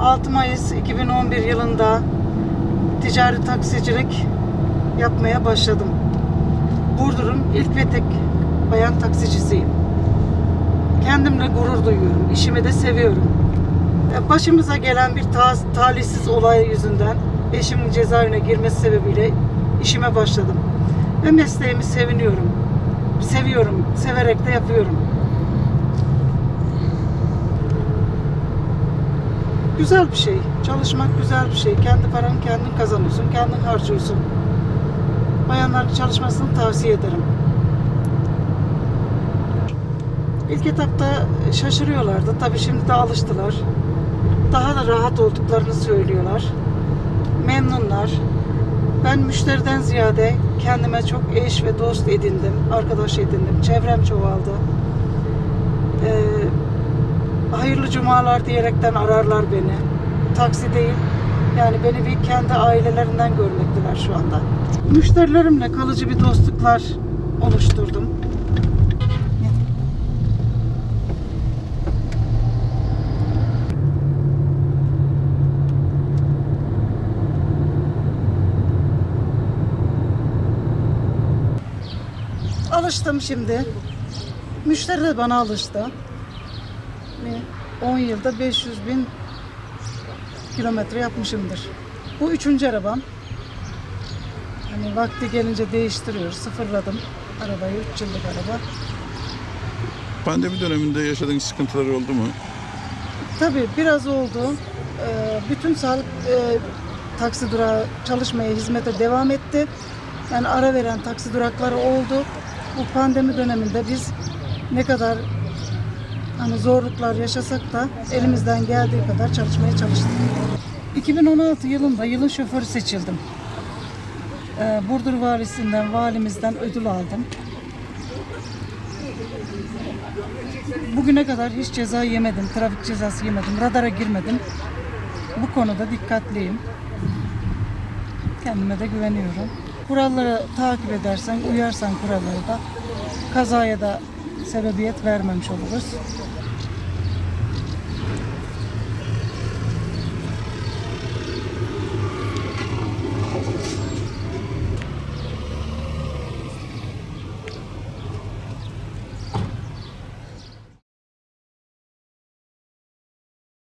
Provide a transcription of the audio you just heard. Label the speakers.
Speaker 1: 2011 yılında ticari taksicilik yapmaya başladım. Burdur'un ilk ve tek bayan taksicisiyim. Kendimle gurur duyuyorum. İşimi de seviyorum. Başımıza gelen bir ta- talihsiz olay yüzünden eşimin cezaevine girmesi sebebiyle işime başladım. Ve mesleğimi seviniyorum. Seviyorum. Severek de yapıyorum. Güzel bir şey. Çalışmak güzel bir şey. Kendi paranı kendin kazanıyorsun. Kendin harcıyorsun. Bayanların çalışmasını tavsiye ederim. İlk etapta şaşırıyorlardı. Tabii şimdi de alıştılar. Daha da rahat olduklarını söylüyorlar. Memnunlar. Ben müşteriden ziyade kendime çok eş ve dost edindim. Arkadaş edindim. Çevrem çoğaldı. Ee, cumalar diyerekten ararlar beni. Taksi değil. Yani beni bir kendi ailelerinden görmekteler şu anda. Müşterilerimle kalıcı bir dostluklar oluşturdum. Alıştım şimdi. Müşteri de bana alıştı. Ve 10 yılda 500 bin kilometre yapmışımdır. Bu üçüncü arabam. Hani vakti gelince değiştiriyoruz. Sıfırladım arabayı. 3 yıllık araba.
Speaker 2: Pandemi döneminde yaşadığın sıkıntılar oldu mu?
Speaker 1: Tabii biraz oldu. Ee, bütün sağlık e, taksi durağı çalışmaya, hizmete devam etti. Yani ara veren taksi durakları oldu. Bu pandemi döneminde biz ne kadar hani zorluklar yaşasak da elimizden geldiği kadar çalışmaya çalıştık. 2016 yılında yılın şoförü seçildim. Ee, Burdur valisinden, valimizden ödül aldım. Bugüne kadar hiç ceza yemedim, trafik cezası yemedim, radara girmedim. Bu konuda dikkatliyim. Kendime de güveniyorum. Kuralları takip edersen, uyarsan kuralları da kazaya da sebebiyet vermemiş oluruz.